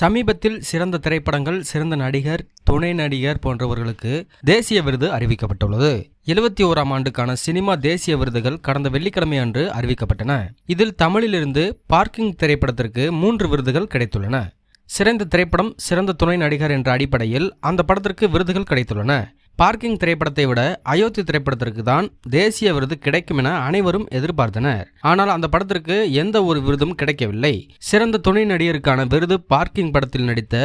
சமீபத்தில் சிறந்த திரைப்படங்கள் சிறந்த நடிகர் துணை நடிகர் போன்றவர்களுக்கு தேசிய விருது அறிவிக்கப்பட்டுள்ளது. எழுபத்தி ஓராம் ஆண்டுக்கான சினிமா தேசிய விருதுகள் கடந்த வெள்ளிக்கிழமை அன்று அறிவிக்கப்பட்டன. இதில் தமிழிலிருந்து பார்க்கிங் திரைப்படத்திற்கு மூன்று விருதுகள் கிடைத்துள்ளன. சிறந்த திரைப்படம் சிறந்த துணை நடிகர் என்ற அடிப்படையில் அந்த படத்திற்கு விருதுகள் கிடைத்துள்ளன. பார்க்கிங் திரைப்படத்தை விட அயோத்தி திரைப்படத்திற்கு தான் தேசிய விருது கிடைக்கும் என அனைவரும் எதிர்பார்த்தனர். ஆனால் அந்த படத்திற்கு எந்த ஒரு விருதும் கிடைக்கவில்லை. சிறந்த துணை நடிகருக்கான விருது பார்க்கிங் படத்தில் நடித்த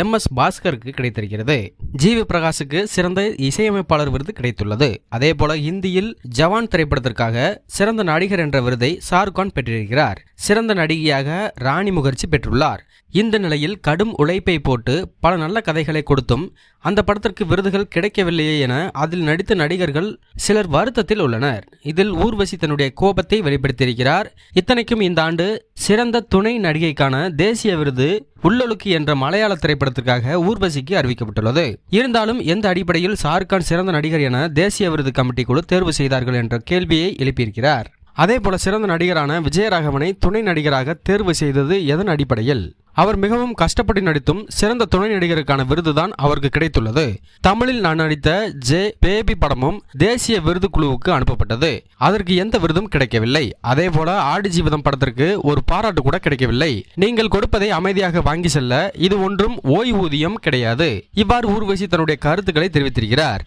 எம். எஸ். பாஸ்கருக்கு கிடைத்திருக்கிறது. ஜிவி பிரகாஷுக்கு சிறந்த இசையமைப்பாளர் விருது கிடைத்துள்ளது. அதே போல ஹிந்தியில் ஜவான் திரைப்படத்திற்காக சிறந்த நடிகர் என்ற விருதை ஷாருக்கான் பெற்றிருக்கிறார். சிறந்த நடிகையாக ராணி முகர்ஜி பெற்றுள்ளார். இந்த நிலையில் கடும் உழைப்பை போட்டு பல நல்ல கதைகளை கொடுத்தும் அந்த படத்திற்கு விருதுகள் கிடைக்கவில்லை கிடைக்கவில்லையே என அதில் நடித்த நடிகர்கள் சிலர் வருத்தத்தில் உள்ளனர். இதில் ஊர்வசி தன்னுடைய கோபத்தை வெளிப்படுத்தியிருக்கிறார். இத்தனைக்கும் இந்த ஆண்டு சிறந்த துணை நடிகைக்கான தேசிய விருது உள்ளொழுக்கு என்ற மலையாள திரைப்படத்திற்காக ஊர்வசிக்கு அறிவிக்கப்பட்டுள்ளது. இருந்தாலும் எந்த அடிப்படையில் ஷாருக்கான் சிறந்த நடிகர் என தேசிய விருது கமிட்டி குழு தேர்வு செய்தார்கள் என்ற கேள்வியை எழுப்பியிருக்கிறார். அதே போல சிறந்த நடிகரான விஜயராகவனை துணை நடிகராக தேர்வு செய்தது எதன் அடிப்படையில்? அவர் மிகவும் கஷ்டப்பட்டு நடித்தும் சிறந்த துணை நடிகருக்கான விருதுதான் அவருக்கு கிடைத்துள்ளது. தமிழில் நான் நடித்த ஜே பேபி படமும் தேசிய விருது குழுவுக்கு அனுப்பப்பட்டது. அதற்கு எந்த விருதும் கிடைக்கவில்லை. அதே போல ஆடு ஜீவிதம் படத்திற்கு ஒரு பாராட்டு கூட கிடைக்கவில்லை. நீங்கள் கொடுப்பதை அமைதியாக வாங்கி செல்ல இது ஒன்றும் ஓய்வூதியம் கிடையாது. இவ்வாறு ஊர்வசி தன்னுடைய கருத்துக்களை தெரிவித்திருக்கிறார்.